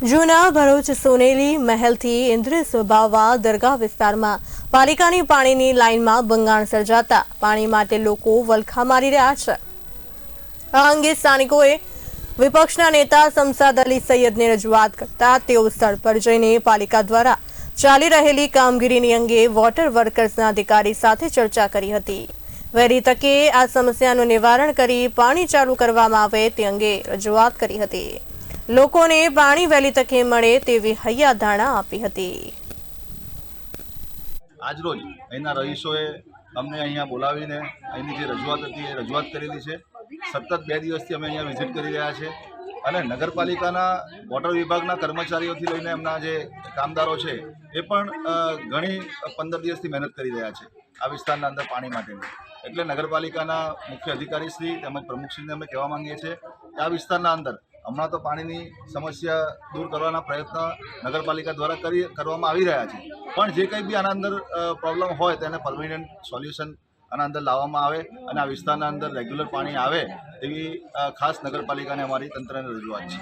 જૂના ભરૂચ સોનેલી મહેલથી ઇન્દ્રિસ બાવા દરગાહ વિસ્તારમાં પાલિકાની પાણીની લાઇનમાં બંગાણ સર્જાતા. પાણી માટે લોકો વલખા મારી રહ્યા છે. આ અંગે સ્થાનિકોએ વિપક્ષના નેતા સમસાદ અલી સૈયદને રજૂઆત કરતા તેઓ સ્થળ પર જઈને પાલિકા દ્વારા ચાલી રહેલી કામગીરીની અંગે વોટર વર્કર્સના અધિકારી સાથે ચર્ચા કરી હતી. વહેલી તકે આ સમસ્યાનું નિવારણ કરી પાણી ચાલુ કરવામાં આવે તે અંગે રજૂઆત કરી હતી. લોકોને પાણી વહેલી તકે મળે તેવી હૈયાધારણા આપી હતી. આજરોજ અહીંના રહીશોએ અમને અહીંયા બોલાવીને અહીંની જે રજૂઆત હતી એ રજૂઆત કરેલી છે. સતત બે દિવસથી અમે અહીંયા વિઝિટ કરી રહ્યા છે અને નગરપાલિકાના વોટર વિભાગના કર્મચારીઓથી લઈને એમના જે કામદારો છે એ પણ ઘણી પંદર દિવસથી મહેનત કરી રહ્યા છે આ વિસ્તારના અંદર પાણી માટેની. એટલે નગરપાલિકાના મુખ્ય અધિકારીશ્રી તેમજ પ્રમુખશ્રીને અમે કહેવા માંગીએ છીએ કે આ વિસ્તારના અંદર હમણાં તો પાણીની સમસ્યા દૂર કરવાના પ્રયત્ન નગરપાલિકા દ્વારા કરી કરવામાં આવી રહ્યા છે. પણ જે કંઈ બી આના અંદર પ્રોબ્લેમ હોય તેને પરમિનન્ટ સોલ્યુશન આના અંદર લાવવામાં આવે અને આ વિસ્તારના અંદર રેગ્યુલર પાણી આવે તેવી ખાસ નગરપાલિકાને અમારી તંત્રને રજૂઆત છે.